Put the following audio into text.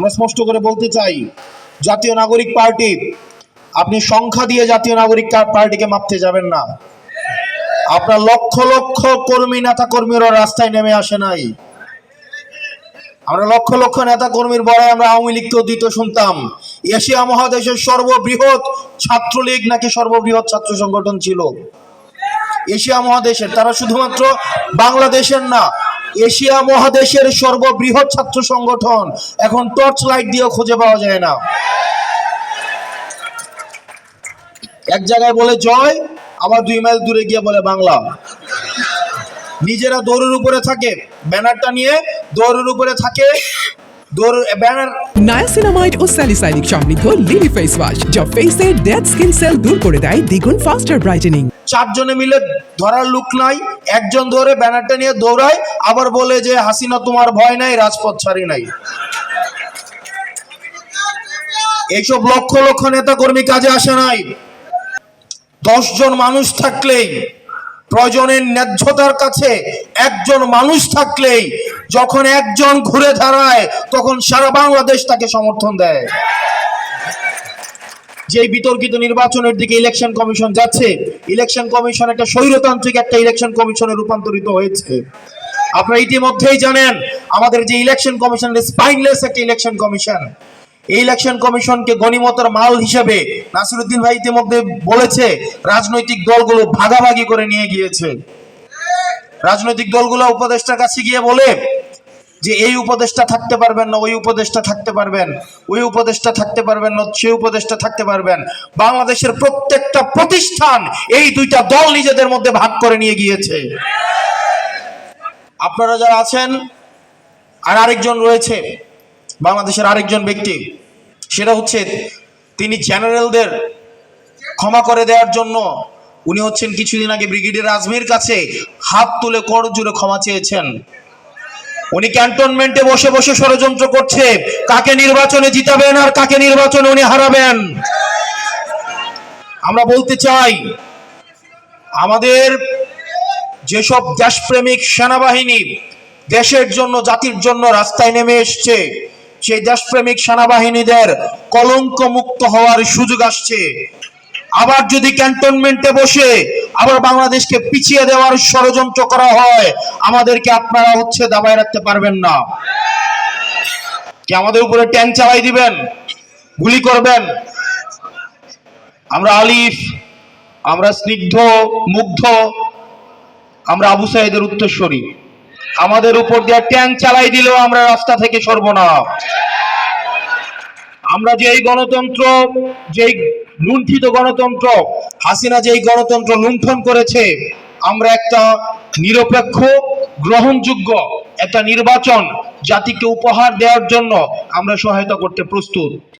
আমরা স্পষ্ট করে বলতে চাই, জাতীয় নাগরিক পার্টি, আপনি সংখ্যা দিয়ে জাতীয় নাগরিক পার্টিকে মাপতে যাবেন না। আপনার লক্ষ লক্ষ কর্মী নেতা কর্মীরা রাস্তায় নেমে আসে নাই। আমরা লক্ষ লক্ষ নেতা কর্মীর বড় আমরা আওয়ামী লীগকেও দিতে শুনতাম। এশিয়া মহাদেশের সর্ববৃহৎ ছাত্রলীগ নাকি সর্ববৃহৎ ছাত্র সংগঠন ছিল? এশিয়া মহাদেশের, তারা শুধুমাত্র বাংলাদেশের না এশিয়া মহাদেশের সর্ববৃহৎ ছাত্র সংগঠন। এখন টর্চ লাইট দিয়েও খুঁজে পাওয়া যায় না। এক জায়গায় বলে, জয়। আবার দুই মাইল দূরে গিয়ে বলে, বাংলা। নিজেরা দৌড়ের উপরে থাকে, ব্যানারটা নিয়ে দৌড়ের উপরে থাকে দৌড় ব্যানার নায়াসিনামাইড ও স্যালিসাইনিক সমৃদ্ধ লিলি ফেস ওয়াশ যা ফেসের ডেড স্কিন সেল দূর করে দেয় দ্বিগুণ ফাস্টার ব্রাইটেনিং চারজনে মিলে ধরার লুক নাই একজন ধরে ব্যানারটা নিয়ে দৌড়ায় আবার বলে যে হাসিনা তোমার ভয় নাই রাজপথ ছাড়ি নাই। এইসব লক্ষ লক্ষ নেতা কর্মী কাজে আসে নাই। দশজন মানুষ থাকলেই প্রয়োজনের ন্যায্যতার কাছে একজন মানুষ থাকলেই যখন একজন ঘুরে দাঁড়ায়, তখন সারা বাংলাদেশ তাকে সমর্থন দেয়। যে বিতর্কিত নির্বাচনের দিকে ইলেকশন কমিশন যাচ্ছে, ইলেকশন কমিশন একটা স্বৈরতান্ত্রিক একটা ইলেকশন কমিশনে রূপান্তরিত হয়েছে। আপনারা ইতিমধ্যেই জানেন, আমাদের যে ইলেকশন কমিশন স্পাইনলেস একটা ইলেকশন কমিশন। এই ইলেকশন কমিশনকে গণিমতের মাল হিসেবে নাসিরুদ্দিন ভাই ইতিমধ্যে বলেছে, রাজনৈতিক দলগুলো ভাগাভাগি করে নিয়ে গিয়েছে। রাজনৈতিক দলগুলো উপদেষ্টার কাছে গিয়ে বলে যে, এই উপদেশটা থাকতে পারবেন না, ওই উপদেশটা থাকতে পারবেন, ওই উপদেশটা থাকতে পারবেন না সেই উপদেশটা থাকতে পারবেন। বাংলাদেশের প্রত্যেকটা প্রতিষ্ঠান এই দুইটা দল নিজেদের মধ্যে ভাগ করে নিয়ে গিয়েছে। আপনারা যারা আছেন, আর আরেকজন রয়েছে বাংলাদেশের আরেকজন ব্যক্তি, সেটা হচ্ছে তিনি জেনারেলদের ক্ষমা করে দেওয়ার জন্য উনি হচ্ছেন কিছুদিন আগে ব্রিগেডিয়ার আজমির কাছে হাত তুলে কর জুড়ে ক্ষমা চেয়েছেন। উনি ক্যান্টনমেন্টে বসে বসে ষড়যন্ত্র করছে, কাকে নির্বাচনে জিতাবেন আর কাকে নির্বাচনে উনি হারাবেন। আমরা বলতে চাই, আমাদের যেসব দেশপ্রেমিক সেনাবাহিনী দেশের জন্য, জাতির জন্য রাস্তায় নেমে এসছে সেই দেশপ্রেমিক সেনাবাহিনীদের কলঙ্ক মুক্ত হওয়ার সুযোগ আসছে। আবার যদি ক্যান্টনমেন্টে বসে আবার বাংলাদেশকে পিছিয়ে দেওয়ার ষড়যন্ত্র করা হয়, আমাদেরকে আপনারা হচ্ছে দাবায় রাখতে পারবেন না। কি আমাদের উপরে ট্যাঙ্ক চালাই দিবেন? গুলি করবেন? আমরা আলিফ, আমরা স্নিগ্ধ, মুগ্ধ, আমরা আবু সাইদের উত্তরস্বরী আমাদের উপর দিয়ে ট্যাঙ্ক চালাই দিলেও আমরা রাস্তা থেকে সরব না। আমরা যেই গণতন্ত্র, যেই লুণ্ঠিত গণতন্ত্র, হাসিনা যেই গণতন্ত্র লুণ্ঠন করেছে, আমরা একটা নিরপেক্ষ, গ্রহণযোগ্য একটা নির্বাচন জাতিকে উপহার দেওয়ার জন্য আমরা সহায়তা করতে প্রস্তুত।